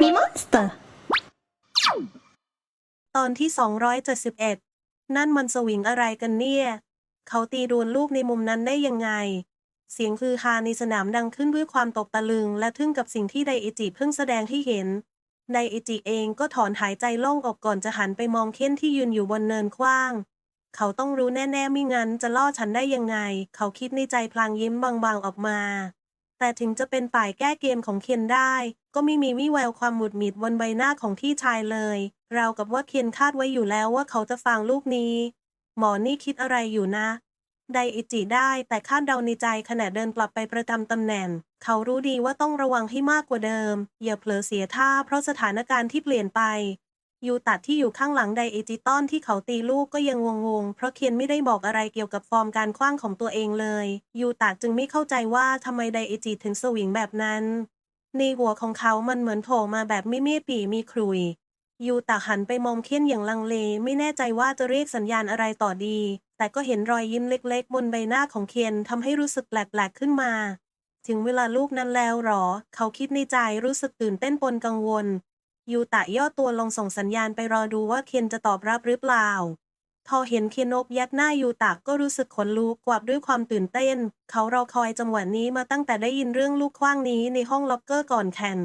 มีมอนสเตอร์ ตอนที่ 271 นั่นมันสวิงอะไรกันเนี่ย เขาตีดวลลูกในมุมนั้นได้ยังไง เสียงคือฮาในสนามดังขึ้นด้วยความตกตะลึง และทึ่งกับสิ่งที่ไดอิจิเพิ่งแสดงให้เห็น ไดอิจิเองก็ถอนหายใจโล่งออกก่อนจะหันไปมองเค้นที่ยืนอยู่บนเนินกว้าง เขาต้องรู้แน่ๆไม่งั้นจะล่อฉันได้ยังไง เขาคิดในใจพลางยิ้มบางๆออกมา แต่ถึงจะเป็นฝ่ายแก้เกมของเคนได้ ก็ไม่มีวี่แววความหมุดหมิดบนใบหน้าของพี่ชายเลย ราวกับว่าเคียนคาดไว้อยู่แล้วว่าเขาจะฟังลูกนี้ หมอนี่คิดอะไรอยู่นะ ไดอิจิได้แต่คาดเดาในใจขณะเดินกลับไปประจำตำแหน่ง เขารู้ดีว่าต้องระวังให้มากกว่าเดิม อย่าเผลอเสียท่าเพราะสถานการณ์ที่เปลี่ยนไปยูตัดที่อยู่ข้างหลังไดอิจิตอนที่เขาตีลูกก็ยังงงๆ เพราะเคียนไม่ได้บอกอะไรเกี่ยวกับฟอร์มการคว้างของตัวเองเลย ยูตัดจึงไม่เข้าใจว่าทำไมไดอิจิถึงสวิงแบบนั้น ในหัวของเขามันเหมือนโผล่มาแบบไม่เมีปีมีครุย ยูตาหันไปมองเค้นอย่างลังเลไม่แน่ใจว่าจะเรียกสัญญาณอะไรต่อดี แต่ก็เห็นรอยยิ้มเล็กๆ บนใบหน้าของเคียนทำให้รู้สึกแปลกๆขึ้นมา ถึงเวลาลูกนั้นแล้วหรอ เขาคิดในใจรู้สึกตื่นเต้นปนกังวล ยูตะย่อตัวลงส่งสัญญาณไปรอดูว่าเคียนจะตอบรับหรือเปล่า พอเห็นเคนนบยักหน้ายูตะก็รู้สึกขนลุกกวับด้วยความตื่นเต้น เขารอคอยจังหวะนี้มาตั้งแต่ได้ยินเรื่องลูกคว้างนี้ในห้องล็อกเกอร์ก่อนแข่ง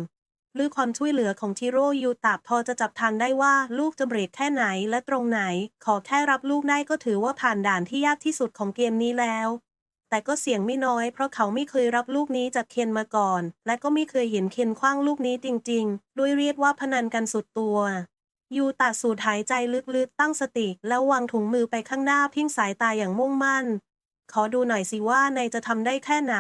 ด้วยความช่วยเหลือของทิโร่ยูตะพอจะจับทางได้ว่าลูกจะเบรกแค่ไหนและตรงไหน ขอแค่รับลูกได้ก็ถือว่าผ่านด่านที่ยากที่สุดของเกมนี้แล้ว แต่ก็เสี่ยงไม่น้อยเพราะเขาไม่เคยรับลูกนี้จากเคนมาก่อน และก็ไม่เคยเห็นเคนคว้างลูกนี้จริง ๆ ด้วยเรียกว่าพนันกันสุดตัว ยูตะสูดหายใจลึกๆ ตั้งสติ แล้ววางถุงมือไปข้างหน้าพิงสายตาอย่างมุ่งมั่น ขอดูหน่อยสิว่านายจะทำได้แค่ไหน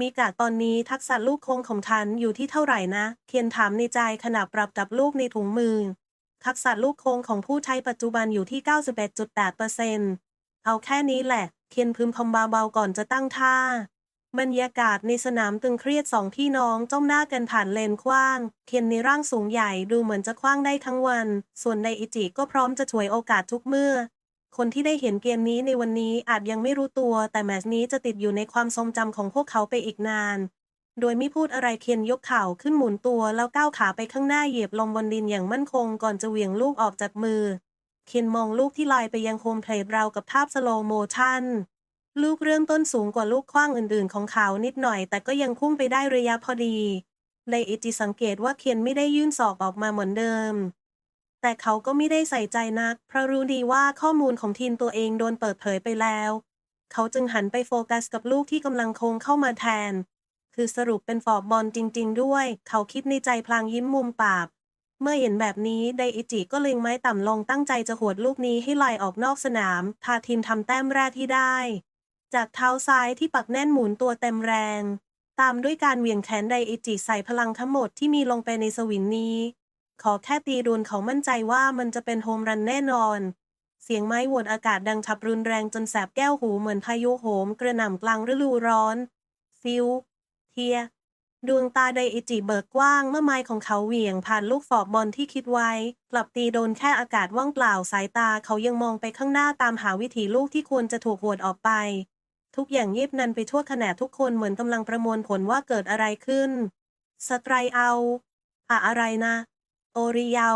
มีกาตอนนี้ทักษะลูกคงของทันอยู่ที่เท่าไหร่นะ เคนถามในใจขณะปรับกับลูกในถุงมือ ทักษะลูกคงของผู้ใช้ปัจจุบันอยู่ที่ 91.8%เอาแค่นี้แหละ เคนพึมพำเบาๆก่อนจะตั้งท่า บรรยากาศในสนามตึงเครียดสองพี่น้องจ้องหน้ากันผ่านเลนกว้าง เคนในร่างสูงใหญ่ดูเหมือนจะคว้างได้ทั้งวัน ส่วนในอิจิก็พร้อมจะฉวยโอกาสทุกเมื่อ คนที่ได้เห็นเกมนี้ในวันนี้อาจยังไม่รู้ตัว แต่แมตช์นี้จะติดอยู่ในความทรงจำของพวกเขาไปอีกนาน โดยไม่พูดอะไรเคนยกเข่าขึ้นหมุนตัวแล้วก้าวขาไปข้างหน้าเหยียบลงบนดินอย่างมั่นคงก่อนจะเหวี่ยงลูกออกจากมือ เคนมองลูกที่ลอยไปยังโฮมเพลทราวกับภาพสโลโมชั่น ลูกเริ่มต้นสูงกว่าลูกคว้างอื่นๆ ของเขานิดหน่อย แต่ก็ยังพุ่งไปได้ระยะพอดีไดอิจิสังเกตว่าเคียนไม่ได้ยื่นศอกออกมาเหมือนเดิม แต่เขาก็ไม่ได้ใส่ใจนัก เพราะรู้ดีว่าข้อมูลของทีมตัวเองโดนเปิดเผยไปแล้ว เขาจึงหันไปโฟกัสกับลูกที่กำลังโค้งเข้ามาแทน คือสรุปเป็นฟอร์บบอลจริง ๆ ด้วย เขาคิดในใจพลางยิ้มมุมปาก เมื่อเห็นแบบนี้ไดอิจิก็เล็งไม้ต่ำลงตั้งใจจะหวดลูกนี้ให้ลอยออกนอกสนาม พาทีมทำแต้มแรกที่ได้ จากเท้าซ้ายที่ปักแน่นหมุนตัวเต็มแรง ตามด้วยการเหวี่ยงแขนไดอิจิใส่พลังทั้งหมดที่มีลงไปในสวิงนี้ ขอแค่ตีดวลเขามั่นใจว่ามันจะเป็นโฮมรันแน่นอน เสียงไม้หวดอากาศดังฉับรุนแรงจนแสบแก้วหูเหมือนพายุโหมกระหน่ำกลางฤดูร้อนฟิว เทีย ดวงตาไดอิจิเบิกกว้างเมื่อไม้ของเขาเหวี่ยงผ่านลูกฟอบบอลที่คิดไว้ กลับตีโดนแค่อากาศว่างเปล่าสายตาเขายังมองไปข้างหน้าตามหาวิถีลูกที่ควรจะถูกหวดออกไป ทุกอย่างเงียบนันไปทั่วขณะทุกคนเหมือนกำลังประมวลผลว่าเกิดอะไรขึ้น สไตรเอาอะอะไรนะ โอริเยา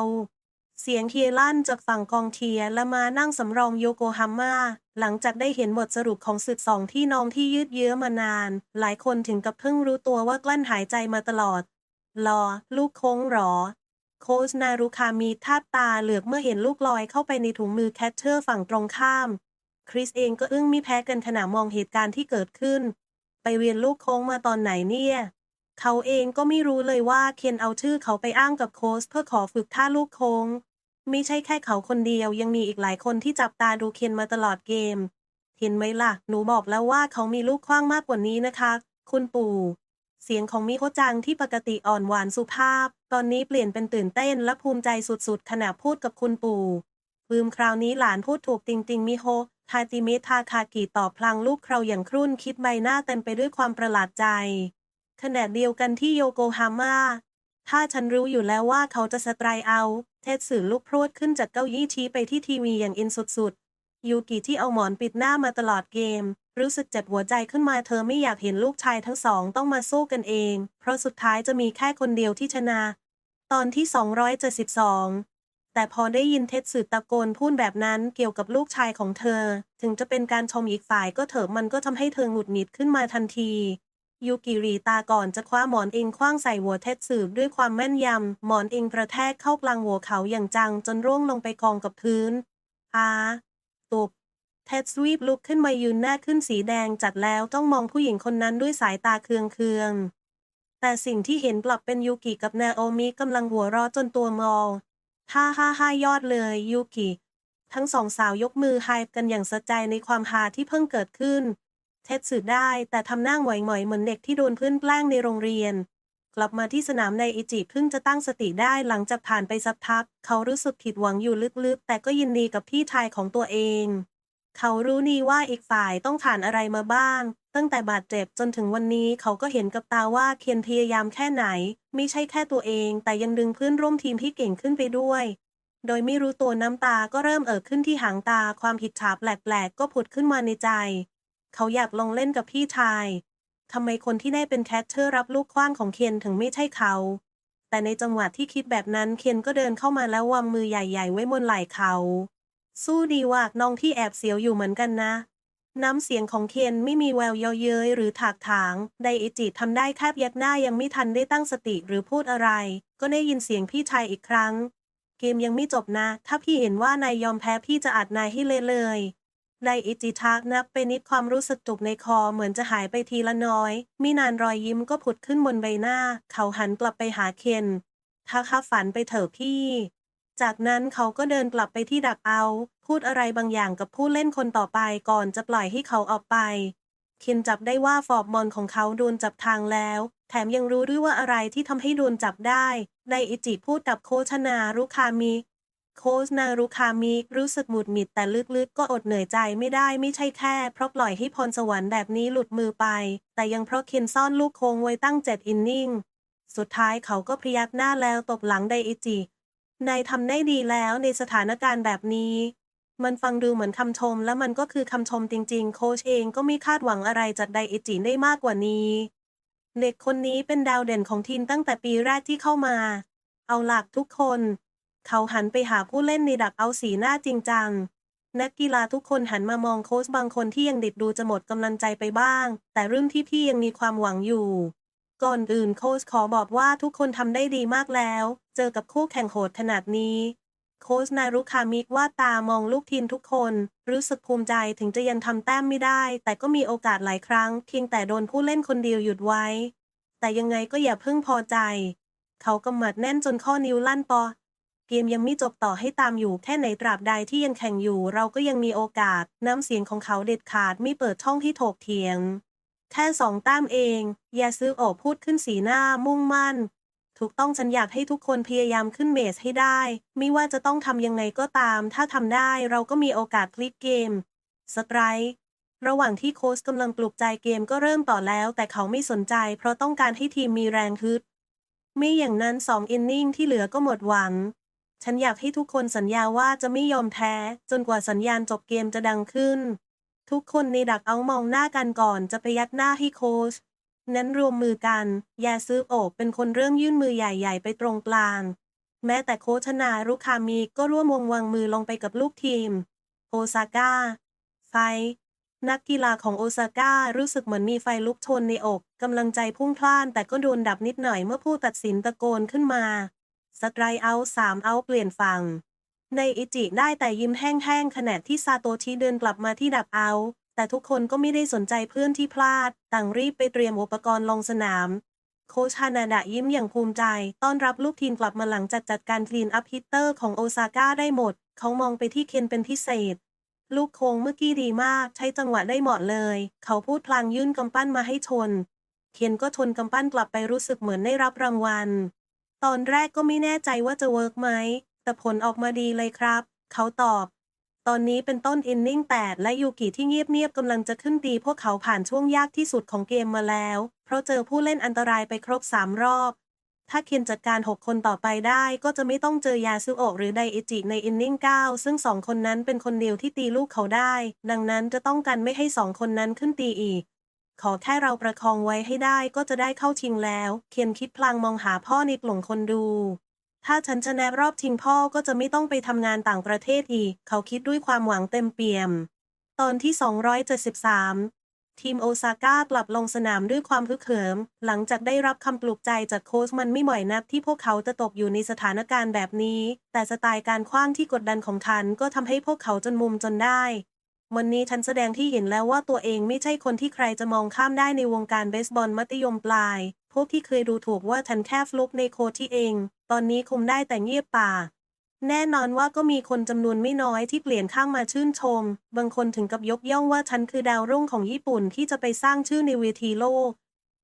เสียงเทียลั่นจากฝั่งกองเทียและมานั่งสำรองโยโกฮาม่า หลังจากได้เห็นบทสรุปของศึกสองที่น้องที่ยืดเยื้อมานาน หลายคนถึงกับเพิ่งรู้ตัวว่ากลั้นหายใจมาตลอด รอ ลูกโค้งหรอ โค้ชนารุคามีท่าตาเหลือกเมื่อเห็นลูกลอยเข้าไปในถุงมือแคทเชอร์ฝั่งตรงข้าม คริสเองก็อึ้งไม่แพ้กันขณะมองเหตุการณ์ที่เกิดขึ้น ไปเรียนลูกโค้งมาตอนไหนเนี่ย เขาเองก็ไม่รู้เลยว่าเคนเอาชื่อเขาไปอ้างกับโค้ชเพื่อขอฝึกท่าลูกโค้ง ไม่ใช่แค่เขาคนเดียวยังมีอีกหลายคนที่จับตาดูเคนมาตลอดเกม เห็นไหมล่ะ หนูบอกแล้วว่าเขามีลูกคว้างมากกว่านี้นะคะ คุณปู่เสียงของมิโคจังที่ปกติอ่อนหวานสุภาพ ตอนนี้เปลี่ยนเป็นตื่นเต้นและภูมิใจสุดๆ ขณะพูดกับคุณปู่ลืมคราวนี้หลานพูดถูกจริงๆมิโฮ ทาติเมะทาคากิตอบพลางลูกเคราอย่างครุ่นคิดใบหน้าเต็มไปด้วยความประหลาดใจ ขณะเดียวกันที่โยโกฮาม่า ถ้าฉันรู้อยู่แล้วว่าเขาจะสไตรเอา เทศสื่อลูกพรวดขึ้นจากเก้าอี้ชี้ไปที่ทีวีอย่างอินสุดๆ ยูกิที่เอาหมอนปิดหน้ามาตลอดเกม รู้สึกเจ็บหัวใจขึ้นมาเธอไม่อยากเห็นลูกชายทั้งสองต้องมาสู้กันเอง เพราะสุดท้ายจะมีแค่คนเดียวที่ชนะ ตอนที่ 272 แต่พอได้ยินเท็ดสึตะโกนพูดแบบนั้นเกี่ยวกับลูกชายของเธอ ถึงจะเป็นการชมอีกฝ่ายก็เถอะมันก็ทำให้เธอหงุดหงิดขึ้นมาทันทียูกิรีตาก่อนจะคว้าหมอนเองคว้างใส่หัวเท็ดสึด้วยความแม่นยำ หมอนเองกระแทกเข้ากลางหัวเขาอย่างจังจนร่วงลงไปกองกับพื้นอาตบเท็ดสวีปลุกขึ้นมายืนหน้าขึ้นสีแดงจัดแล้วต้องมองผู้หญิงคนนั้นด้วยสายตาเคืองเคืองๆแต่สิ่งที่เห็นกลับเป็นยูกิกับนาโอมิกำลังหัวเราะจนตัวงอ ฮ่าฮ่าฮ่ายอดเลยยูกิ ทั้งสองสาวยกมือไฮกันอย่างสะใจในความฮาที่เพิ่งเกิดขึ้น เท็ดสื่อได้แต่ทำหน้าหงอยหงอยๆเหมือนเด็กที่โดนเพื่อนแกล้งในโรงเรียน กลับมาที่สนามในอิจิเพิ่งจะตั้งสติได้หลังจากผ่านไปสักพัก เขารู้สึกผิดหวังอยู่ลึกๆ แต่ก็ยินดีกับพี่ชายของตัวเอง เขารู้นี่ว่าอีกฝ่ายต้องผ่านอะไรมาบ้าง ตั้งแต่บาดเจ็บจนถึงวันนี้เขาก็เห็นกับตาว่าเคียนพยายามแค่ไหนไม่ใช่แค่ตัวเอง แต่ยังดึงเพื่อนร่วมทีมที่เก่งขึ้นไปด้วย โดยไม่รู้ตัวน้ำตาก็เริ่มเอ่อขึ้นที่หางตา ความผิดฉาบแปลกๆ ก็ผุดขึ้นมาในใจ เขาอยากลองเล่นกับพี่ชายทำไมคนที่ได้เป็นแคทเชอร์รับลูกคว้างของเคนถึงไม่ใช่เขา แต่ในจังหวะที่คิดแบบนั้นเคนก็เดินเข้ามาแล้ววางมือใหญ่ ๆ ไว้บนไหล่เขา สู้ดีว่ะน้องที่แอบเสียวอยู่เหมือนกันนะ น้ำเสียงของเคนไม่มีแววเยาะเย้ยหรือถากถาง ไดอิจิทำได้แค่ยักหน้ายังไม่ทันได้ตั้งสติหรือพูดอะไร ก็ได้ยินเสียงพี่ชายอีกครั้ง เกมยังไม่จบนะ ถ้าพี่เห็นว่านายยอมแพ้พี่จะอัดนายให้เละเลยไดอิจิทักนับไปนิดความรู้สึกจุกในคอเหมือนจะหายไปทีละน้อยมินานรอยยิ้มก็ผุดขึ้นบนใบหน้า เขาหันกลับไปหาเคนถ้าข้าฝันไปเถอะพี่ จากนั้นเขาก็เดินกลับไปที่ดักเอา พูดอะไรบางอย่างกับผู้เล่นคนต่อไปก่อนจะปล่อยให้เขาออกไป เคนจับได้ว่าฟอร์บมอนของเขาโดนจับทางแล้ว แถมยังรู้ด้วยว่าอะไรที่ทำให้โดนจับได้ ไดอิจิพูดกับโคชนารุคามิโคชนารุคามิรู้สึกหมุดหมิดแต่ลึกๆ ก็อดเหนื่อยใจไม่ได้ไม่ใช่แค่ เพราะปล่อยให้พรสวรรค์แบบนี้หลุดมือไป แต่ยังเพราะเคนซ่อนลูกโค้งไว้ตั้งเจ็ดอินนิ่ง สุดท้ายเขาก็พยักหน้าแล้วตบหลังไดอิจิ นายทำได้ดีแล้วในสถานการณ์แบบนี้ มันฟังดูเหมือนคำชม และมันก็คือคำชมจริง ๆ โค้ชเองก็ไม่คาดหวังอะไรจากไดอิจิได้มากกว่านี้ เด็กคนนี้เป็นดาวเด่นของทีมตั้งแต่ปีแรกที่เข้ามา เอาหลักทุกคน เขาหันไปหาผู้เล่นในดักเอาสีหน้าจริงจังนักกีฬาทุกคนหันมามองโค้ชบางคนที่ยังเด็ดดูจะหมดกำลังใจไปบ้าง แต่รุ่นที่พี่ยังมีความหวังอยู่ ก่อนอื่นโค้ชขอบอกว่าทุกคนทำได้ดีมากแล้ว เจอกับคู่แข่งโหดขนาดนี้ โค้ชนารุคามิกว่าตามองลูกทีมทุกคน รู้สึกภูมิใจถึงจะยังทำแต้มไม่ได้ แต่ก็มีโอกาสหลายครั้ง เพียงแต่โดนผู้เล่นคนเดียวหยุดไว้ แต่ยังไงก็อย่าเพิ่งพอใจ เขากำหมัดแน่นจนข้อนิ้วลั่นปอเกมยังไม่จบต่อให้ตามอยู่แค่ไหนตราบใดที่ยังแข่งอยู่ เราก็ยังมีโอกาส น้ำเสียงของเขาเด็ดขาดไม่เปิดช่องที่โถกเถียง แค่สองแต้มเอง ยาซื้อโอพูดขึ้นสีหน้ามุ่งมั่น ถูกต้องฉันอยากให้ทุกคนพยายามขึ้นเบสให้ได้ ไม่ว่าจะต้องทำยังไงก็ตาม ถ้าทำได้เราก็มีโอกาสพลิกเกม สไตร์ ระหว่างที่โค้ชกำลังปลุกใจเกมก็เริ่มต่อแล้ว แต่เขาไม่สนใจ เพราะต้องการให้ทีมมีแรงฮึด ไม่อย่างนั้นสองอินนิ่งที่เหลือก็หมดหวัง ฉันอยากให้ทุกคนสัญญาว่าจะไม่ยอมแพ้ จนกว่าสัญญาณจบเกมจะดังขึ้น ทุกคนในดักเอามองหน้ากันก่อนจะไปยักหน้าให้โค้ช นั้นรวมมือกันยาซื้อโอบเป็นคนเรื่องยื่นมือใหญ่ ๆ ไปตรงกลาง แม้แต่โคชนารุคามีก็ร่วมวงวางมือลงไปกับลูกทีม โอซาก้า ไฟ นักกีฬาของโอซาก้ารู้สึกเหมือนมีไฟลุกโชนในอกกำลังใจพุ่งพล่าน แต่ก็โดนดับนิดหน่อยเมื่อผู้ตัดสินตะโกนขึ้นมาสไตรเอาสามเอาเปลี่ยนฝั่งในอิจิได้แต่ยิ้มแห้งๆขณะที่ซาโตชิเดินกลับมาที่ดับเอา แต่ทุกคนก็ไม่ได้สนใจเพื่อนที่พลาด ต่างรีบไปเตรียมอุปกรณ์ลงสนาม โคชฮานาดะยิ้มอย่างภูมิใจ ต้อนรับลูกทีมกลับมาหลังจากจัดการคลีนอัพฮิตเตอร์ของโอซาก้าได้หมด เขามองไปที่เคนเป็นพิเศษ ลูกโค้งเมื่อกี้ดีมาก ใช้จังหวะได้เหมาะเลย เขาพูดพลางยื่นกำปั้นมาให้ชน เคนก็ชนกำปั้นกลับไปรู้สึกเหมือนได้รับรางวัล ตอนแรกก็ไม่แน่ใจว่าจะเวิร์กไหมแต่ผลออกมาดีเลยครับ เขาตอบ ตอนนี้เป็นต้นอินนิ่ง 8 และยูกิที่เงียบๆกำลังจะขึ้นตีพวกเขาผ่านช่วงยากที่สุดของเกมมาแล้ว เพราะเจอผู้เล่นอันตรายไปครบ 3 รอบ ถ้าเคียนจัดการ 6 คนต่อไปได้ก็จะไม่ต้องเจอยาซึโอะหรือไดอิจิในอินนิ่ง 9 ซึ่ง 2 คนนั้นเป็นคนเดียวที่ตีลูกเขาได้ ดังนั้นจะต้องกันไม่ให้ 2 คนนั้นขึ้นตีอีก ขอแค่เราประคองไว้ให้ได้ก็จะได้เข้าชิงแล้ว เคียนคิดพลางมองหาพ่อในกลุ่มคนดู ถ้าฉันชนะรอบชิงพ่อก็จะไม่ต้องไปทำงานต่างประเทศอีก เขาคิดด้วยความหวังเต็มเปี่ยม ตอนที่ 273 ทีมโอซาก้ากลับลงสนามด้วยความฮึกเหิม หลังจากได้รับคำปลุกใจจากโค้ชมันไม่บ่อยนักที่พวกเขาจะตกอยู่ในสถานการณ์แบบนี้ แต่สไตล์การคว้างที่กดดันของฉันก็ทำให้พวกเขาจนมุมจนได้ วันนี้ฉันแสดงที่เห็นแล้วว่าตัวเองไม่ใช่คนที่ใครจะมองข้ามได้ในวงการเบสบอลมัธยมปลาย พวกที่เคยดูถูกว่าฉันแค่ฟลุกในโคที่เอง ตอนนี้คงได้แต่เงียบปากแน่นอนว่าก็มีคนจำนวนไม่น้อยที่เปลี่ยนข้างมาชื่นชม บางคนถึงกับยกย่องว่าฉันคือดาวรุ่งของญี่ปุ่นที่จะไปสร้างชื่อในเวทีโลก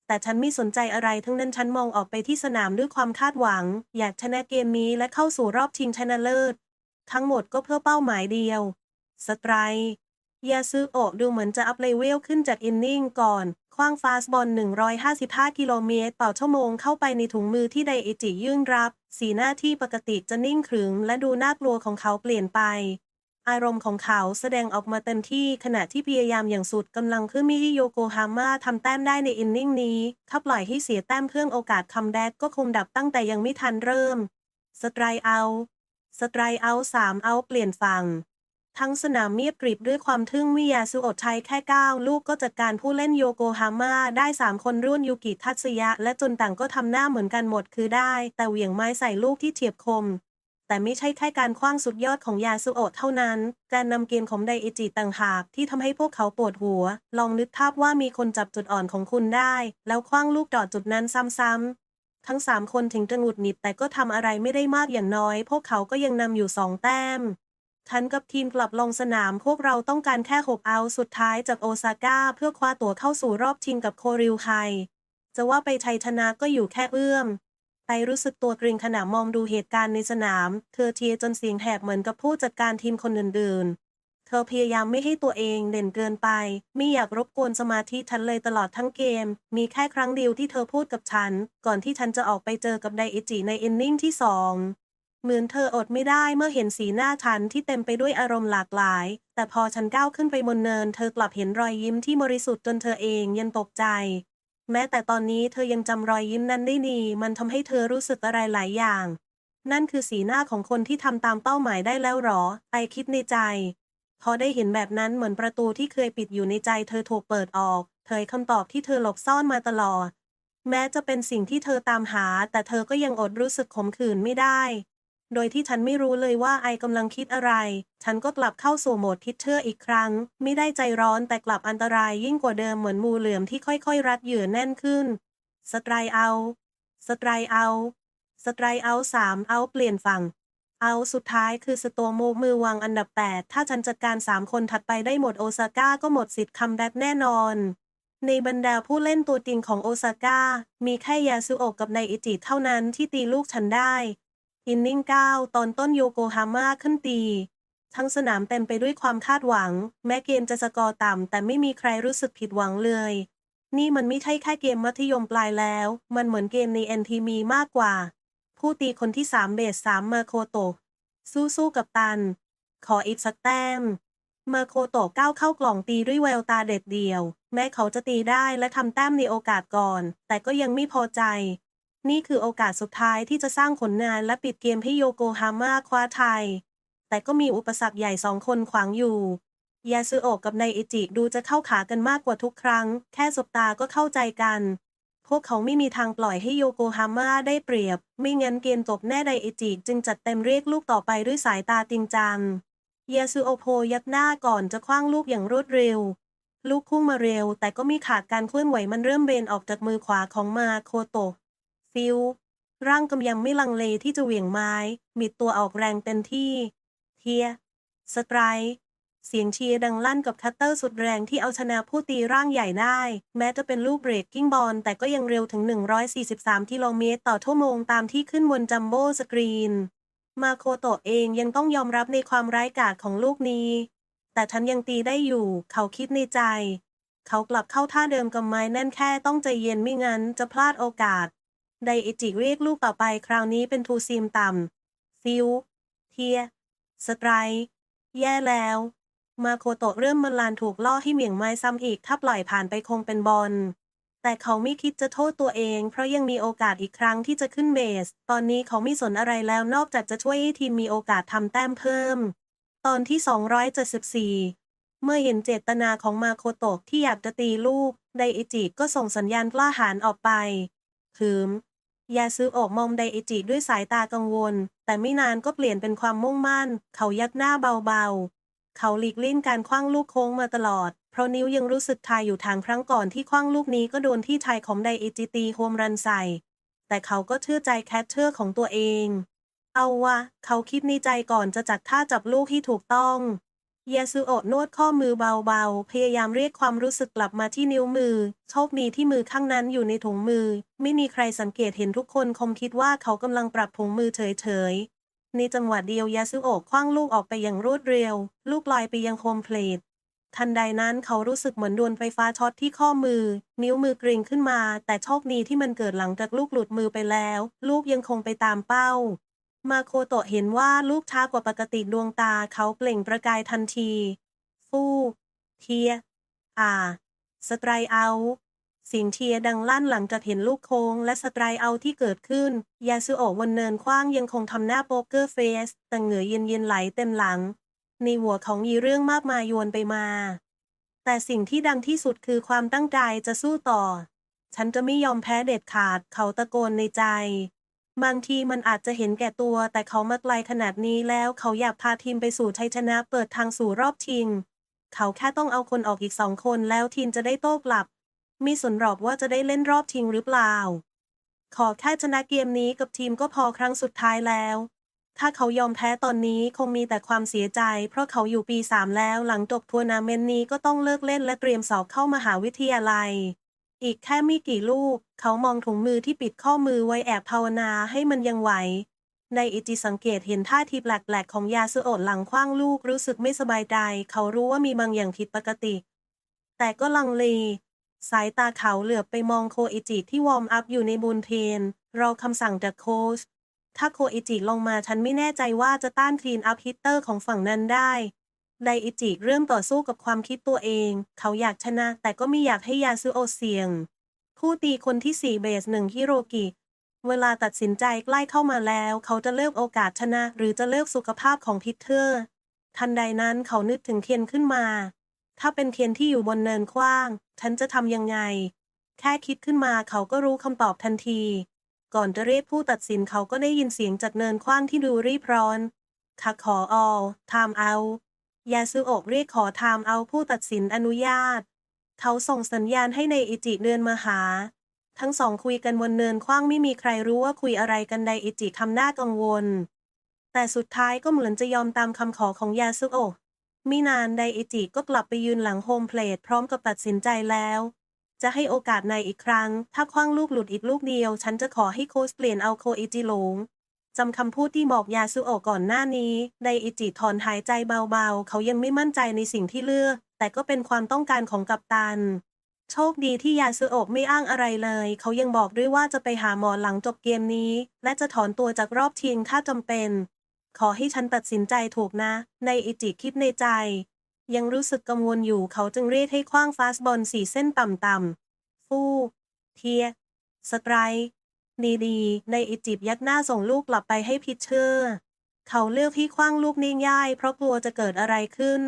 แต่ฉันไม่สนใจอะไรทั้งนั้นฉันมองออกไปที่สนามด้วยความคาดหวัง อยากชนะเกมนี้และเข้าสู่รอบชิงชนะเลิศ ทั้งหมดก็เพื่อเป้าหมายเดียว สไตร์ยาซึโอะดูเหมือนจะอัพเลเวลขึ้นจากอินนิ่งก่อน คว้างฟาสบอล 155 กิโลเมตรต่อชั่วโมงเข้าไปในถุงมือที่ไดเอจิยื่นรับ สีหน้าที่ปกติจะนิ่งขรึงและดูน่ากลัวของเขาเปลี่ยนไป อารมณ์ของเขาแสดงออกมาเต็มที่ขณะที่พยายามอย่างสุดกำลังเพื่อม่ให้โยโกฮาม่าทำแต้มได้ในอินนิ่งนี้ถ้าปล่อยให้เสียแต้มเพื่อโอกาสคัมแบ็กก็คงดับตั้งแต่ยังไม่ทันเริ่ม สไตรเอา สไตรเอาสามเอาเปลี่ยนฝั่ง ทั้งสนามเมียบกริบด้วยความทึ่งวิยาสุโอะใช้แค่ 9 ลูกก็จัดการผู้เล่นโยโกฮาม่าได้ 3 คนรุ่นยูกิทัตสึยะ และจนต่างก็ทำหน้าเหมือนกันหมดคือได้ แต่เหวี่ยงไม้ใส่ลูกที่เฉียบคม แต่ไม่ใช่แค่การคว้างสุดยอดของยาสุโอะเท่านั้น การนำเกมของไดเอจิต่างหากที่ทำให้พวกเขาปวดหัว ลองนึกภาพว่ามีคนจับจุดอ่อนของคุณได้ แล้วคว้างลูกดอดจุดนั้นซ้ำๆทั้งสามคนถึงจะหงุดหงิดแต่ก็ทำอะไรไม่ได้มากอย่างน้อย พวกเขาก็ยังนำอยู่สองแต้ม ฉันกับทีมกลับลงสนามพวกเราต้องการแค่หกเอาสุดท้ายจากโอซาก้าเพื่อคว้าตั๋วเข้าสู่รอบชิงกับโคริวไคจะว่าไปชัยชนะก็อยู่แค่เอื้อมไปรู้สึกตัวกริงขณะมองดูเหตุการณ์ในสนาม เธอเชียร์จนเสียงแหบเหมือนกับผู้จัดการทีมคนอื่นๆ เธอพยายามไม่ให้ตัวเองเด่นเกินไป ไม่อยากรบกวนสมาธิฉันเลยตลอดทั้งเกม มีแค่ครั้งเดียวที่เธอพูดกับฉัน ก่อนที่ฉันจะออกไปเจอกับไดอิจิในอินนิ่งที่สอง เหมือนเธออดไม่ได้เมื่อเห็นสีหน้าฉันที่เต็มไปด้วยอารมณ์หลากหลาย แต่พอฉันก้าวขึ้นไปบนเนิน เธอกลับเห็นรอยยิ้มที่บริสุทธิ์จนเธอเองยังตกใจ แม้แต่ตอนนี้เธอยังจำรอยยิ้มนั้นได้ดี มันทำให้เธอรู้สึกอะไรหลายอย่าง นั่นคือสีหน้าของคนที่ทำตามเป้าหมายได้แล้วหรอ ไอคิดในใจ พอได้เห็นแบบนั้นเหมือนประตูที่เคยปิดอยู่ในใจ เธอถูกเปิดออกเผยคำตอบที่เธอหลบซ่อนมาตลอด แม้จะเป็นสิ่งที่เธอตามหา แต่เธอก็ยังอดรู้สึกขมขื่นไม่ได้ โดยที่ฉันไม่รู้เลยว่าไอกำลังคิดอะไร ฉันก็กลับเข้าสู่โหมดทิชเชอร์อีกครั้ง ไม่ได้ใจร้อนแต่กลับอันตรายยิ่งกว่าเดิมเหมือนมูเหลือมที่ค่อยๆ รัดเหยื่อแน่นขึ้น สไตรเอา สไตรเอา สไตรเอาสามเอาเปลี่ยนฝั่ง เอาสุดท้ายคือสโตโมมือวางอันดับ 8 ถ้าฉันจัดการ3คนถัดไปได้หมดโอซาก้าก็หมดสิทธิ์คัมแบ็กแน่นอนในบรรดาผู้เล่นตัวจริงของโอซาก้า มีแค่ยาสุโอกับไนอิจิเท่านั้นที่ตีลูกฉันได้ อินนิ่ง 9 ตอนต้นโยโกฮาม่าขึ้นตี ทั้งสนามเต็มไปด้วยความคาดหวัง แม้เกมจะสกอร์ต่ำ แต่ไม่มีใครรู้สึกผิดหวังเลย นี่มันไม่ใช่แค่เกมมัธยมปลายแล้ว มันเหมือนเกมใน NTM มากกว่า ผู้ตีคนที่ 3 เบส3มาโคโตะสู้ๆกับตัน ขออีกสักแต้มเมอร์โคโตะก้าวเข้ากล่องตีด้วยแววตาเด็ดเดี่ยว แม้เขาจะตีได้และทำแต้มในโอกาสก่อน แต่ก็ยังไม่พอใจ นี่คือโอกาสสุดท้ายที่จะสร้างผลงานและปิดเกมให้โยโกฮาม่าคว้าไทย แต่ก็มีอุปสรรคใหญ่สองคนขวางอยู่ ยาซึโอะกับไนอิจิดูจะเข้าขากันมากกว่าทุกครั้ง แค่สบตาก็เข้าใจกัน พวกเขาไม่มีทางปล่อยให้โยโกฮาม่าได้เปรียบ ไม่งั้นเกมจบแน่ไดอิจิจึงจัดเต็มเรียกลูกต่อไปด้วยสายตาจริงจัง ยาซูโอโพยักหน้าก่อนจะคว้างลูกอย่างรวดเร็วลูกพุ่งมาเร็ว แต่ก็มีขาดการเคลื่อนไหวมันเริ่มเบนออกจากมือขวาของมาโคโตะ ฟิลร่างกำยังไม่ลังเลที่จะเหวี่ยงไม้มิดตัวออกแรงเต็มที่ เทีย สไตร์เสียงเชียร์ดังลั่นกับคัตเตอร์สุดแรงที่เอาชนะผู้ตีร่างใหญ่ได้ แม้จะเป็นลูกเบรกกิ้งบอลแต่ก็ยังเร็วถึง 143 กิโลเมตรต่อชั่วโมงตามที่ขึ้นบนจัมโบ้สกรีน มาโคโตะเองยังต้องยอมรับในความร้ายกาจของลูกนี้ แต่ฉันยังตีได้อยู่ เขาคิดในใจ เขากลับเข้าท่าเดิมกับไม้แน่นแค่ต้องใจเย็นไม่งั้นจะพลาดโอกาส ไดอิจิเรียกลูกต่อไปคราวนี้เป็นทูซีมต่ำฟิว เทีย สไตร แย่แล้ว มาโคโตะเริ่มมันลานถูกล่อให้เหวี่ยงไม้ซ้ำอีกถ้าปล่อยผ่านไปคงเป็นบอลแต่เขาไม่คิดจะโทษตัวเอง เพราะยังมีโอกาสอีกครั้งที่จะขึ้นเบส ตอนนี้เขาไม่สนอะไรแล้วนอกจากจะช่วยให้ทีมมีโอกาสทำแต้มเพิ่ม ตอนที่ 274 เมื่อเห็นเจตนาของมาโคโตะที่อยากจะตีลูก ไดอิจิก็ส่งสัญญาณกล้าหาญออกไปหืม ยาซึโอะมองไดเอจิด้วยสายตากังวล แต่ไม่นานก็เปลี่ยนเป็นความมุ่งมั่น เขายักหน้าเบาๆ เขาหลีกเลี่ยงการคว้างลูกโค้งมาตลอด เพราะนิ้วยังรู้สึกทายอยู่ทางครั้งก่อนที่คว้างลูกนี้ก็โดนที่ชายของไดเอจิตีโฮมรันใส่ แต่เขาก็เชื่อใจแคทเชอร์ของตัวเอง เอาวะ เขาคิดในใจก่อนจะจัดท่าจับลูกที่ถูกต้อง ยาซึโอะนวดข้อมือเบาๆ พยายามเรียกความรู้สึกกลับมาที่นิ้วมือ โชคดีที่มือข้างนั้นอยู่ในถุงมือ ไม่มีใครสังเกตเห็นทุกคนคงคิดว่าเขากำลังปรับถุงมือเฉยๆ ในจังหวะเดียวยาซึโอะคว้างลูกออกไปอย่างรวดเร็ว ลูกลอยไปยังโฮมเพลททันใดนั้นเขารู้สึกเหมือนโดนไฟฟ้าช็อตที่ข้อมือ นิ้วมือกริงขึ้นมา แต่โชคดีที่มันเกิดหลังจากลูกหลุดมือไปแล้ว ลูกยังคงไปตามเป้า มาโคโตะเห็นว่าลูกช้ากว่าปกติดวงตาเขาเปล่งประกายทันที ฟู่เทีย อ่า สไตรเอาเสียงเทียดังลั่นหลังจากเห็นลูกโค้งและสไตรเอาที่เกิดขึ้น ยาซึโอะวันเนินคว้างยังคงทำหน้าโป๊กเกอร์เฟส แต่เหงื่อเย็นๆไหลเต็มหลัง ในหัวของมีเรื่องมากมายโยนไปมา แต่สิ่งที่ดังที่สุดคือความตั้งใจจะสู้ต่อ ฉันจะไม่ยอมแพ้เด็ดขาดเขาตะโกนในใจ บางทีมันอาจจะเห็นแก่ตัว แต่เขามาไกลขนาดนี้แล้วเขาอยากพาทีมไปสู่ชัยชนะเปิดทางสู่รอบชิง เขาแค่ต้องเอาคนออกอีกสองคนแล้วทีมจะได้โต้กลับ มีสนหรอกว่าจะได้เล่นรอบชิงหรือเปล่า ขอแค่ชนะเกมนี้กับทีมก็พอครั้งสุดท้ายแล้ว ถ้าเขายอมแพ้ตอนนี้คงมีแต่ความเสียใจ เพราะเขาอยู่ปีสามแล้วหลังจบทัวร์นาเมนต์นี้ก็ต้องเลิกเล่นและเตรียมสอบเข้ามหาวิทยาลัย อีกแค่ไม่กี่ลูก เขามองถุงมือที่ปิดข้อมือไว้แอบภาวนาให้มันยังไหว ในอิจิสังเกตเห็นท่าทีแปลกๆของยาซึโอะหลังคว้างลูกรู้สึกไม่สบายใจ เขารู้ว่ามีบางอย่างผิดปกติ แต่ก็ลังเล สายตาเขาเหลือบไปมองโคอิจิที่วอร์มอัพอยู่ในบูนเพนรอคำสั่งจากโค้ชถ้าโคอิจิลงมาฉันไม่แน่ใจว่าจะต้านคลีนอัพฮิตเตอร์ของฝั่งนั้นได้ ไดอิจิเริ่มต่อสู้กับความคิดตัวเอง เขาอยากชนะ แต่ก็ไม่อยากให้ยาซึโอเสี่ยงผู้ตีคนที่4เบสหนึ่งฮิโรกิ เวลาตัดสินใจใกล้เข้ามาแล้ว เขาจะเลือกโอกาสชนะ หรือจะเลือกสุขภาพของพิทเทอร์ ทันใดนั้นเขานึกถึงเคนขึ้นมา ถ้าเป็นเคนที่อยู่บนเนินกว้าง ฉันจะทำยังไง แค่คิดขึ้นมาเขาก็รู้คำตอบทันที ก่อนจะเรียกผู้ตัดสินเขาก็ได้ยินเสียงจากเนินกว้างที่ดูรีบร้อนคักขอออลไทม์เอา ยาซึโอะเรียกขอไทม์เอาผู้ตัดสินอนุญาต เขาส่งสัญญาณให้ในอิจิเดินมาหา ทั้งสองคุยกันบนเนินคว้างไม่มีใครรู้ว่าคุยอะไรกันไดอิจิทำหน้ากังวล แต่สุดท้ายก็เหมือนจะยอมตามคำขอของยาซึโอะมินานไดอิจิก็กลับไปยืนหลังโฮมเพลทพร้อมกับตัดสินใจแล้ว จะให้โอกาสในอีกครั้ง ถ้าคว้างลูกหลุดอีกลูกเดียว ฉันจะขอให้โค้ชเปลี่ยนเอาโคอิจิหลง จำคำพูดที่บอกยาซึโอก่อนหน้านี้ ไดอิจิถอนหายใจเบาๆ เขายังไม่มั่นใจในสิ่งที่เลือก แต่ก็เป็นความต้องการของกัปตัน โชคดีที่ยาซึโอะไม่อ้างอะไรเลย เขายังบอกด้วยว่าจะไปหาหมอหลังจบเกมนี้ และจะถอนตัวจากรอบชิงถ้าจำเป็น ขอให้ฉันตัดสินใจถูกนะในอิจิคิดในใจ ยังรู้สึกกังวลอยู่ เขาจึงเรียกให้คว้างฟาสบอลสี่เส้นต่ำๆฟู่เทีย สไตร์ ดีๆ ในอิจิปยักหน้าส่งลูกกลับไปให้พิชเชอร์ เขาเลือกที่คว้างลูกนิ่งย่ายเพราะกลัวจะเกิดอะไรขึ้น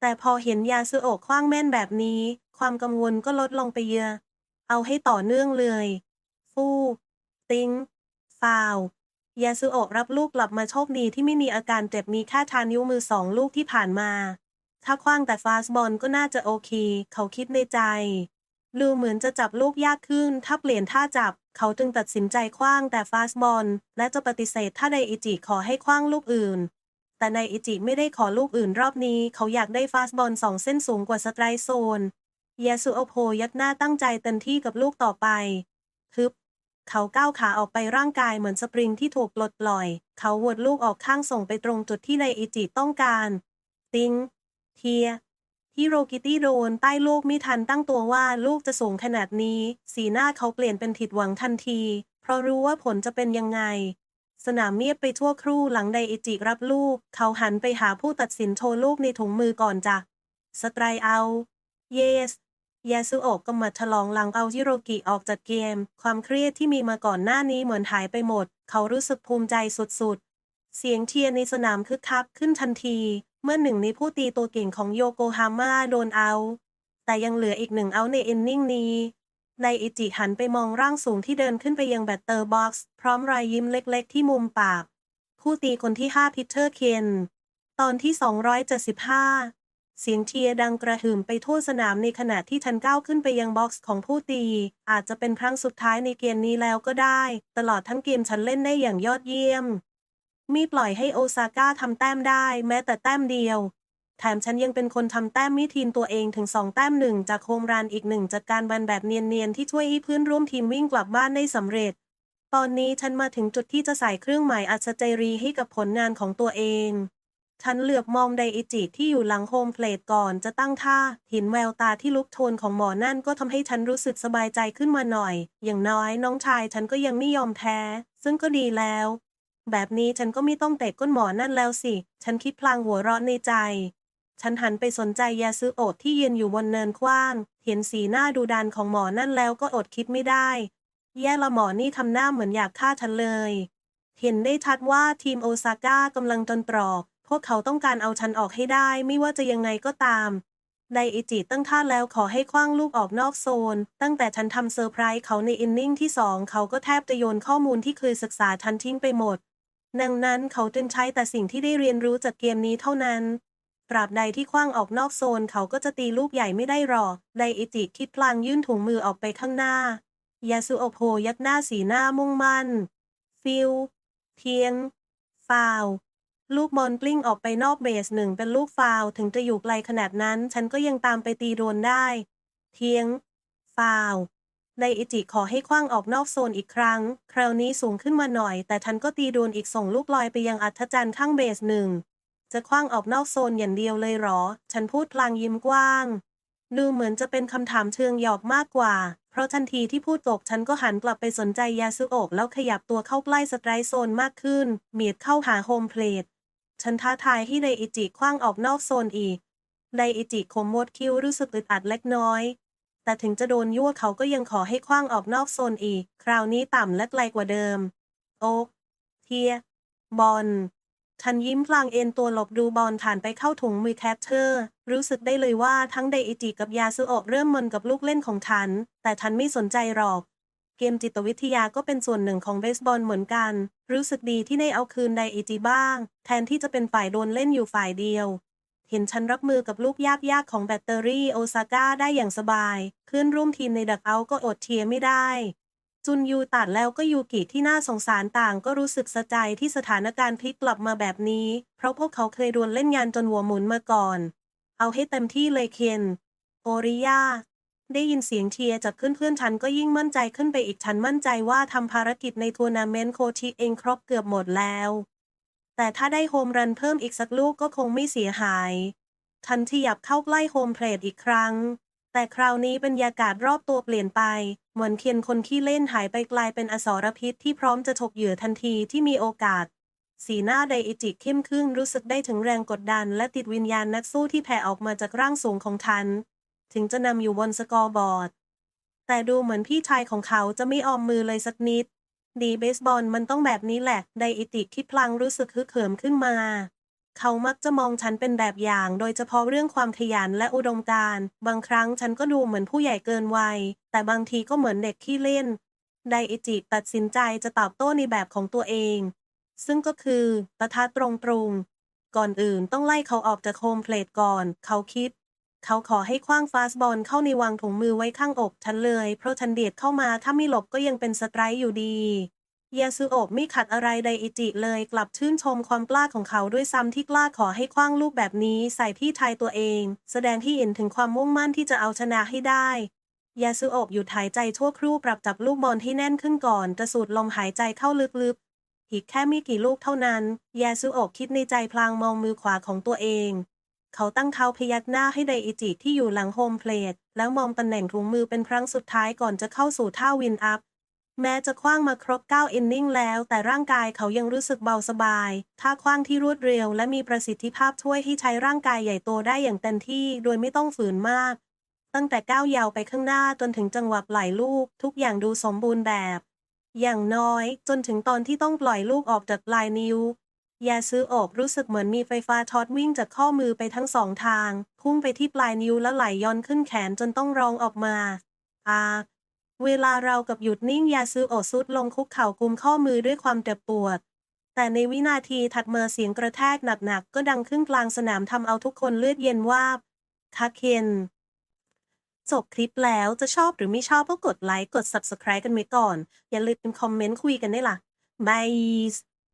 แต่พอเห็นยาซึโอะคว้างแม่นแบบนี้ ความกังวลก็ลดลงไปเยอะ เอาให้ต่อเนื่องเลย ฟูติงฟาวยาซึโอะรับลูกกลับมาโชคดีที่ไม่มีอาการเจ็บมีแค่ทานิ้วมือสองลูกที่ผ่านมา ถ้าคว้างแต่ฟาสบอลก็น่าจะโอเค เขาคิดในใจลูเหมือนจะจับลูกยากขึ้น ถ้าเปลี่ยนท่าจับ เขาจึงตัดสินใจคว้างแต่ฟาสบอล และจะปฏิเสธถ้าไดอิจิขอให้คว้างลูกอื่น แต่ไดอิจิไม่ได้ขอลูกอื่นรอบนี้ เขาอยากได้ฟาสบอลสองเส้นสูงกว่าสไตรโซนยาสุโอโพยักหน้าตั้งใจเต็มที่กับลูกต่อไปฮึบเขาก้าวขาออกไปร่างกายเหมือนสปริงที่ถูกปลดปล่อย เขาวดลูกออกข้างส่งไปตรงจุดที่ไดอิจิต้องการ ติง เทีย ฮิโรกิตี้โดนใต้ลูกไม่ทันตั้งตัวว่าลูกจะสูงขนาดนี้ สีหน้าเขาเปลี่ยนเป็นผิดหวังทันที เพราะรู้ว่าผลจะเป็นยังไง สนามเงียบไปชั่วครู่หลังไดอิจิรับลูก เขาหันไปหาผู้ตัดสินโชว์ลูกในถุงมือก่อนจ้ะสไตรเอา เยสยาสุโอะก็มาฉลองหลังเอาฮิโรกิออกจากเกม ความเครียดที่มีมาก่อนหน้านี้เหมือนหายไปหมด เขารู้สึกภูมิใจสุดๆ เสียงเชียร์ในสนามคึกคักขึ้นทันที เมื่อหนึ่งในผู้ตีตัวเก่งของโยโกฮาม่าโดนเอา แต่ยังเหลืออีกหนึ่งเอาในเอนนิ่งนี้ไดอิจิหันไปมองร่างสูงที่เดินขึ้นไปยังแบตเตอร์บ็อกซ์ พร้อมรอยยิ้มเล็กๆที่มุมปาก ผู้ตีคนที่5พิเตอร์เคนตอนที่ 275 เสียงเชียร์ดังกระหึ่มไปทั่วสนามในขณะที่ฉันก้าวขึ้นไปยังบ็อกซ์ของผู้ตี อาจจะเป็นครั้งสุดท้ายในเกมนี้แล้วก็ได้ ตลอดทั้งเกมฉันเล่นได้อย่างยอดเยี่ยม มีปล่อยให้โอซาก้าทำแต้มได้แม้แต่แต้มเดียว แถมฉันยังเป็นคนทำแต้มมิทีมตัวเองถึงสองแต้มหนึ่งจากโฮมรันอีกหนึ่งจากการบันแบบเนียนๆที่ช่วยให้เพื่อนร่วมทีมวิ่งกลับบ้านได้สำเร็จ ตอนนี้ฉันมาถึงจุดที่จะใส่เครื่องหมายอัศจรีให้กับผลงานของตัวเอง ฉันเหลือบมองไดอิจิที่อยู่หลังโฮมเพลทก่อนจะตั้งท่าห็นแววตาที่ลุกโชนของหมอนั่นก็ทำให้ฉันรู้สึกสบายใจขึ้นมาหน่อย อย่างน้อยน้องชายฉันก็ยังไม่ยอมแพ้ ซึ่งก็ดีแล้ว แบบนี้ฉันก็ไม่ต้องเตะก้นหมอนั่นแล้วสิ ฉันคิดพลางหัวเราะในใจ ฉันหันไปสนใจยาซึโอะที่ยืนอยู่บนเนินกว้าง เห็นสีหน้าดูดันของหมอนั่นแล้วก็อดคิดไม่ได้ แย่ละหมอนี่ทำหน้าเหมือนอยากฆ่าฉันเลย เห็นได้ชัดว่าทีมโอซาก้ากำลังจนตรอกพวกเขาต้องการเอาฉันออกให้ได้ไม่ว่าจะยังไงก็ตามไดอิจิตั้งท่าแล้วขอให้คว้างลูกออกนอกโซน ตั้งแต่ฉันทำเซอร์ไพรส์เขาในอินนิ่งที่สองเขาก็แทบจะโยนข้อมูลที่เคยศึกษาฉันทิ้งไปหมด ดังนั้นเขาจึงใช้แต่สิ่งที่ได้เรียนรู้จากเกมนี้เท่านั้น ตราบใดที่คว้างออกนอกโซนเขาก็จะตีลูกใหญ่ไม่ได้หรอก ไดอิจิคิดพลางยื่นถุงมือออกไปข้างหน้า ยาสุโอโพยักหน้าสีหน้ามุ่งมั่น ฟิล เทียง ฟาว ลูกบอลกลิ้งออกไปนอกเบสหนึ่งเป็นลูกฟาวถึงจะอยู่ไกลขนาดนั้น ฉันก็ยังตามไปตีโดนได้ เทียง ฟาว ไดอิจิขอให้คว้างออกนอกโซนอีกครั้ง คราวนี้สูงขึ้นมาหน่อย แต่ฉันก็ตีโดนอีกส่งลูกลอยไปยังอัธจันทร์ข้างเบสหนึ่ง จะคว้างออกนอกโซนอย่างเดียวเลยหรอ ฉันพูดพลางยิ้มกว้าง ดูเหมือนจะเป็นคำถามเชิงหยอกมากกว่า เพราะทันทีที่พูดจบฉันก็หันกลับไปสนใจยาซุโอะแล้วขยับตัวเข้าใกล้สไตร์โซนมากขึ้นเมียดเข้าหาโฮมเพลทฉันท้าทายให้ไดอิจิคว้างออกนอกโซนอีกไดอิจิขมวดคิ้วรู้สึกอึดอัดเล็กน้อย แต่ถึงจะโดนยั่วเขาก็ยังขอให้คว้างออกนอกโซนอีก คราวนี้ต่ำและไกลกว่าเดิม โอ๊กเทีย บอลฉันยิ้มพลางเอ็นตัวหลบดูบอลผ่านไปเข้าถุงมือแคปเชอร์ รู้สึกได้เลยว่าทั้งไดอิจิกับยาซึโอะเริ่มมนกับลูกเล่นของฉัน แต่ฉันไม่สนใจหรอก เกมจิตวิทยาก็เป็นส่วนหนึ่งของเบสบอลเหมือนกัน รู้สึกดีที่ได้เอาคืนไดอิจิบ้าง แทนที่จะเป็นฝ่ายโดนเล่นอยู่ฝ่ายเดียว เห็นฉันรับมือกับลูกยากๆของแบตเตอรี่โอซาก้าได้อย่างสบายเพื่อนร่วมทีมในดักเอาก็อดเชียไม่ได้ จุนยูตัดแล้วก็ยูกิที่น่าสงสารต่างก็รู้สึกสะใจที่สถานการณ์พลิกกลับมาแบบนี้ เพราะพวกเขาเคยดวลเล่นงานจนหัวหมุนมาก่อน เอาให้เต็มที่เลยเคนโอริยาได้ยินเสียงเชียร์จากเพื่อนๆฉันก็ยิ่งมั่นใจขึ้นไปอีกฉันมั่นใจว่าทำภารกิจในทัวร์นาเมนต์โคชิเองครบเกือบหมดแล้ว แต่ถ้าได้โฮมรันเพิ่มอีกสักลูกก็คงไม่เสียหายฉันขยับเข้าใกล้โฮมเพลทอีกครั้ง แต่คราวนี้บรรยากาศรอบตัวเปลี่ยนไป เหมือนเคียนคนขี้เล่นหายไปกลายเป็นอสรพิษที่พร้อมจะฉกเหยื่อทันทีที่มีโอกาส สีหน้าไดอิจิเข้มขึ้นรู้สึกได้ถึงแรงกดดัน และติดวิญญาณนักสู้ที่แผ่ออกมาจากร่างสูงของฉัน ถึงจะนำอยู่บนสกอร์บอร์ดแต่ดูเหมือนพี่ชายของเขาจะไม่ออมมือเลยสักนิด ดีเบสบอลมันต้องแบบนี้แหละ ไดอิจิคิดพลังรู้สึกฮึกเหิมขึ้นมา เขามักจะมองฉันเป็นแบบอย่าง โดยเฉพาะเรื่องความขยันและอุดมการณ์ บางครั้งฉันก็ดูเหมือนผู้ใหญ่เกินวัย แต่บางทีก็เหมือนเด็กขี้เล่น ไดอิจิตัดสินใจจะตอบโต้ในแบบของตัวเอง ซึ่งก็คือประทะตรงๆ ก่อนอื่นต้องไล่เขาออกจากโฮมเพลทก่อน เขาคิด เขาขอให้คว้างฟาสบอลเข้าในวางถุงมือไว้ข้างอกฉันเลย เพราะฉันเดียดเข้ามาถ้าไม่หลบก็ยังเป็นสไตร์อยู่ดียาซูโอะไม่ขัดอะไรไดอิจิเลยกลับชื่นชมความกล้าของเขาด้วยซ้ำที่กล้าขอให้คว้างลูกแบบนี้ใส่พี่ชายตัวเอง แสดงที่เห็นถึงความมุ่งมั่นที่จะเอาชนะให้ได้ยาซูโอะหยุดหายใจชั่วครู่ปรับจับลูกบอลที่แน่นขึ้นก่อนจะสูดลมหายใจเข้าลึกๆอีกแค่ไม่กี่ลูกเท่านั้นยาซูโอะคิดในใจพลางมองมือขวาของตัวเอง เขาตั้งเท้าพยักหน้าให้ไดอิจิที่อยู่หลังโฮมเพลทแล้วมองตำแหน่งถุงมือเป็นครั้งสุดท้ายก่อนจะเข้าสู่ท่าวินอัพ แม้จะคว้างมาครบ9อินนิ่งแล้ว แต่ร่างกายเขายังรู้สึกเบาสบาย ท่าคว้างที่รวดเร็วและมีประสิทธิภาพช่วยให้ใช้ร่างกายใหญ่โตได้อย่างเต็มที่ โดยไม่ต้องฝืนมาก ตั้งแต่ก้าวยาวไปข้างหน้าจนถึงจังหวะปล่อยลูก ทุกอย่างดูสมบูรณ์แบบ อย่างน้อย จนถึงตอนที่ต้องปล่อยลูกออกจากปลายนิ้ว ยาซื้ออกรู้สึกเหมือนมีไฟฟ้าช็อตวิ่งจากข้อมือไปทั้งสองทาง พุ่งไปที่ปลายนิ้วแล้วไหลย้อนขึ้นแขนจนต้องร้องออกมา อาเวลาเรากับหยุดนิ่งยาซื้ออกซุดลงคุกเข่ากุมข้อมือด้วยความเจ็บปวด แต่ในวินาทีถัดมาเสียงกระแทกหนักๆ ก็ดังขึ้นกลางสนามทำเอาทุกคนเลือดเย็นวาบทักเคนจบคลิปแล้วจะชอบหรือไม่ชอบก็กดไลค์กด Subscribe กันไว้ก่อน อย่าลืมคอมเมนต์คุยกันได้วยล่ะบาย